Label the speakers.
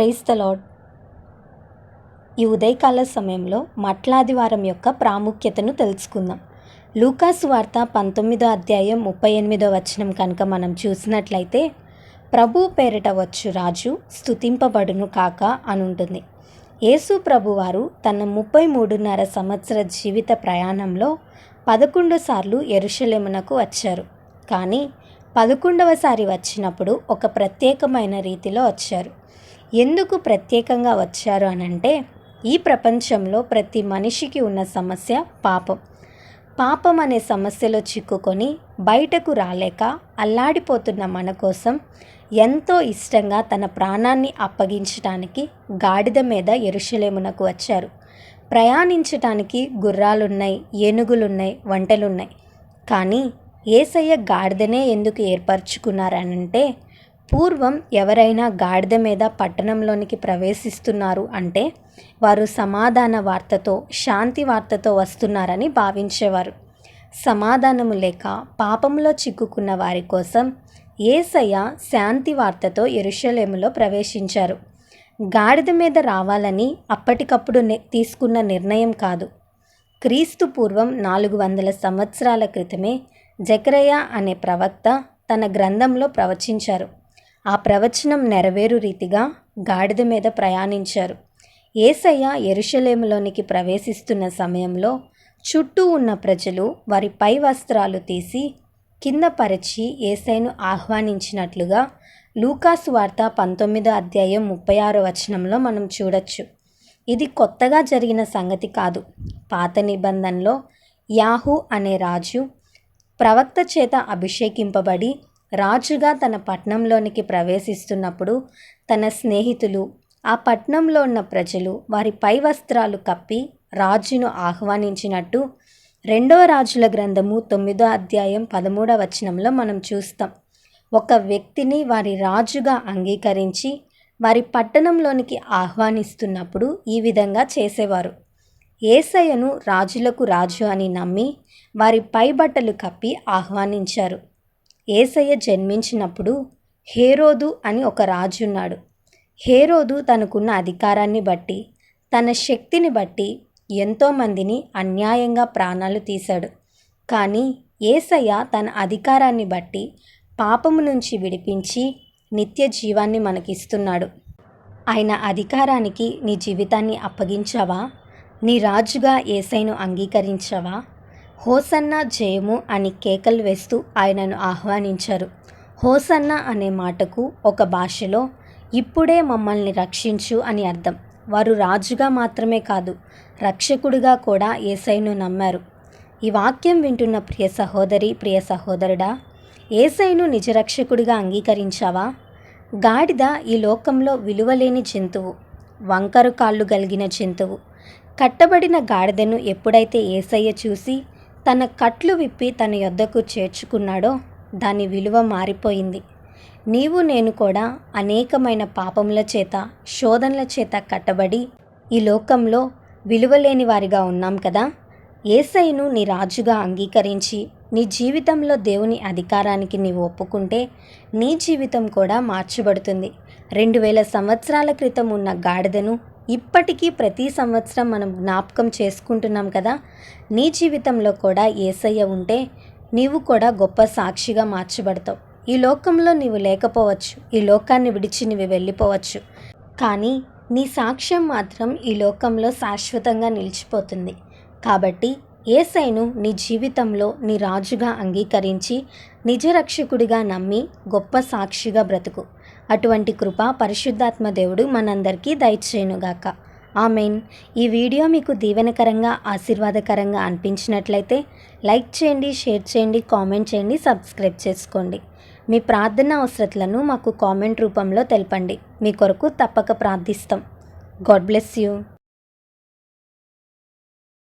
Speaker 1: Praise the lord ఈ ఉదయకాల సమయంలో మట్లాదివారం యొక్క ప్రాముఖ్యతను తెలుసుకుందాం. లూకాసు వార్త పంతొమ్మిదో అధ్యాయం ముప్పై ఎనిమిదో వచనం కనుక మనం చూసినట్లయితే ప్రభు పేరిట వచ్చు రాజు స్తుతింపబడును కాక అనుంటుంది. యేసు ప్రభువారు తన ముప్పై మూడున్నర సంవత్సర జీవిత ప్రయాణంలో పదకొండు సార్లు ఎరుషలేమునకు వచ్చారు. కానీ పదకొండవసారి వచ్చినప్పుడు ఒక ప్రత్యేకమైన రీతిలో వచ్చారు. ఎందుకు ప్రత్యేకంగా వచ్చారు అనంటే ఈ ప్రపంచంలో ప్రతి మనిషికి ఉన్న సమస్య పాపం. పాపం అనే సమస్యలో చిక్కుకొని బయటకు రాలేక అల్లాడిపోతున్న మన కోసం ఎంతో ఇష్టంగా తన ప్రాణాన్ని అప్పగించటానికి గాడిద మీద ఎరుషలేమునకు వచ్చారు. ప్రయాణించటానికి గుర్రాలున్నాయి ఏనుగులున్నాయి వంటలున్నాయి. కానీ ఏసయ్య గాడిదనే ఎందుకు ఏర్పరచుకున్నారనంటే పూర్వం ఎవరైనా గాడిద మీద పట్టణంలోనికి ప్రవేశిస్తున్నారు అంటే వారు సమాధాన వార్తతో శాంతి వార్తతో వస్తున్నారని భావించేవారు. సమాధానము లేక పాపంలో చిక్కుకున్న వారి కోసం ఏసయ్య శాంతి వార్తతో ఎరుషలేములో ప్రవేశించారు. గాడిద మీద రావాలని అప్పటికప్పుడు తీసుకున్న నిర్ణయం కాదు. క్రీస్తు పూర్వం నాలుగు వందల సంవత్సరాల క్రితమే జకరయ్య అనే ప్రవక్త తన గ్రంథంలో ప్రవచించారు. ఆ ప్రవచనం నెరవేరు రీతిగా గాడిద మీద ప్రయాణించారు. ఏసయ్య ఎరుషలేములోనికి ప్రవేశిస్తున్న సమయంలో చుట్టూ ఉన్న ప్రజలు వారి పై వస్త్రాలు తీసి కింద పరిచి ఏసైను ఆహ్వానించినట్లుగా లూకాస్ వార్త పంతొమ్మిదో అధ్యాయం ముప్పై ఆరో వచనంలో మనం చూడొచ్చు. ఇది కొత్తగా జరిగిన సంగతి కాదు. పాత నిబంధనలో యాహు అనే రాజు ప్రవక్త చేత అభిషేకింపబడి రాజుగా తన పట్నంలోనికి ప్రవేశిస్తున్నప్పుడు తన స్నేహితులు ఆ పట్నంలో ఉన్న ప్రజలు వారి పై వస్త్రాలు కప్పి రాజును ఆహ్వానించినట్టు రెండవ రాజుల గ్రంథము తొమ్మిదో అధ్యాయం పదమూడవ వచనంలో మనం చూస్తాం. ఒక వ్యక్తిని వారి రాజుగా అంగీకరించి వారి పట్టణంలోనికి ఆహ్వానిస్తున్నప్పుడు ఈ విధంగా చేసేవారు. ఏసయ్యను రాజులకు రాజు అని నమ్మి వారి పైబట్టలు కప్పి ఆహ్వానించారు. ఏసయ్య జన్మించినప్పుడు హేరోదు అని ఒక రాజు ఉన్నాడు. హేరోదు తనకున్న అధికారాన్ని బట్టి తన శక్తిని బట్టి ఎంతోమందిని అన్యాయంగా ప్రాణాలు తీశాడు. కానీ ఏసయ్య తన అధికారాన్ని బట్టి పాపము నుంచి విడిపించి నిత్య జీవాన్ని మనకిస్తున్నాడు. ఆయన అధికారానికి నీ జీవితాన్ని అప్పగించావా? నీ రాజుగా ఏసైను అంగీకరించావా? హోసన్న జయము అని కేకలు వేస్తూ ఆయనను ఆహ్వానించారు. హోసన్న అనే మాటకు ఒక భాషలో ఇప్పుడే మమ్మల్ని రక్షించు అని అర్థం. వారు రాజుగా మాత్రమే కాదు రక్షకుడిగా కూడా ఏసైను నమ్మారు. ఈ వాక్యం వింటున్న ప్రియ సహోదరి ప్రియ సహోదరుడా ఏసైను నిజరక్షకుడిగా అంగీకరించావా? గాడిద ఈ లోకంలో విలువలేని జంతువు వంకరు కాళ్ళు కలిగిన జంతువు. కట్టబడిన గాడిదను ఎప్పుడైతే ఏసయ్య చూసి తన కట్లు విప్పి తన యొద్దకు చేర్చుకున్నాడో దాని విలువ మారిపోయింది. నీవు నేను కూడా అనేకమైన పాపముల చేత శోధనల చేత కట్టబడి ఈ లోకంలో విలువలేని వారిగా ఉన్నాం కదా? ఏసైను నీ రాజుగా అంగీకరించి నీ జీవితంలో దేవుని అధికారానికి నీవు ఒప్పుకుంటే నీ జీవితం కూడా మార్చబడుతుంది. రెండు వేల సంవత్సరాల క్రితం ఉన్న గాడిదను ఇప్పటికీ ప్రతి సంవత్సరం మనం జ్ఞాపకం చేసుకుంటున్నాం కదా? నీ జీవితంలో కూడా ఏసయ్య ఉంటే నీవు కూడా గొప్ప సాక్షిగా మార్చబడతావు. ఈ లోకంలో నీవు లేకపోవచ్చు ఈ లోకాన్ని విడిచి నీవు వెళ్ళిపోవచ్చు. కానీ నీ సాక్ష్యం మాత్రం ఈ లోకంలో శాశ్వతంగా నిలిచిపోతుంది. కాబట్టి ఏసైను నీ జీవితంలో నీ రాజుగా అంగీకరించి నిజరక్షకుడిగా నమ్మి గొప్ప సాక్షిగా బ్రతుకు. అటువంటి కృప పరిశుద్ధాత్మ దేవుడు మనందరికీ దయచేయునుగాక. ఆమెన్. ఈ వీడియో మీకు దీవెనకరంగా ఆశీర్వాదకరంగా అనిపించినట్లయితే లైక్ చేయండి షేర్ చేయండి కామెంట్ చేయండి సబ్స్క్రైబ్ చేసుకోండి. మీ ప్రార్థన అవసరతలను మాకు కామెంట్ రూపంలో తెలపండి. మీ కొరకు తప్పక ప్రార్థిస్తాం. God bless you.